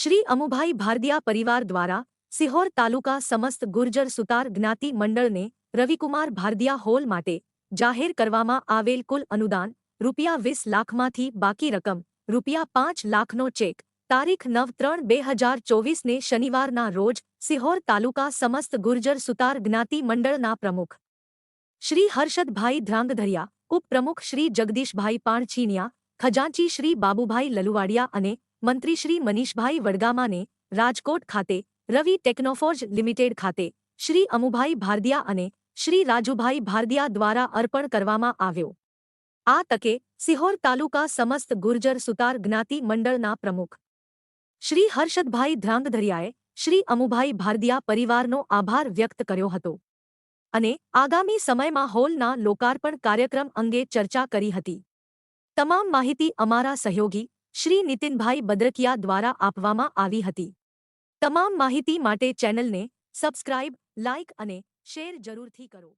શ્રી અમુભાઈ ભારદિયા પરિવાર દ્વારા સિહોર તાલુકા સમસ્ત ગુર્જર સુતાર જ્ઞાતિ મંડળને રવિકુમાર ભારદિયા હોલ માટે જાહેર કરવામાં આવેલ કુલ અનુદાન રૂપિયા વીસ લાખમાંથી બાકી રકમ, રૂપિયા પાંચ લાખનો ચેક, તારીખ નવ ત્રણ બે હજાર ચોવીસને શનિવારના રોજ સિહોર તાલુકા સમસ્ત ગુર્જર સુતાર જ્ઞાતિ મંડળના પ્રમુખ શ્રી હર્ષદભાઈ ધ્રાંગધરિયા, ઉપપ્રમુખ શ્રી જગદીશભાઈ પાણછીનિયા ખજાંચી શ્રી બાબુભાઈ લલુવાડિયા અને મંત્રી શ્રી મનીષભાઈ વડગામાને રાજકોટ ખાતે રવિ ટેકનોફોર્જ લિમિટેડ ખાતે શ્રી અમુભાઈ ભારદિયા અને શ્રી રાજુભાઈ ભારદિયા દ્વારા અર્પણ કરવામાં આવ્યો. આ તકે સિહોર તાલુકા સમસ્ત ગુર્જર સુતાર જ્ઞાતિ મંડળના પ્રમુખ શ્રી હર્ષદભાઈ ધ્રાંગધરિયાએ શ્રી અમુભાઈ ભારદિયા પરિવારનો આભાર વ્યક્ત કર્યો હતો અને આગામી સમયમાં હોલના લોકાર્પણ કાર્યક્રમ અંગે ચર્ચા કરી હતી. તમામ માહિતી અમારા સહયોગી શ્રી નીતિનભાઈ બદ્રકિયા દ્વારા આપવામાં આવી હતી. તમામ માહિતી માટે ચેનલને સબસ્ક્રાઇબ, લાઇક અને શેર જરૂરથી કરો.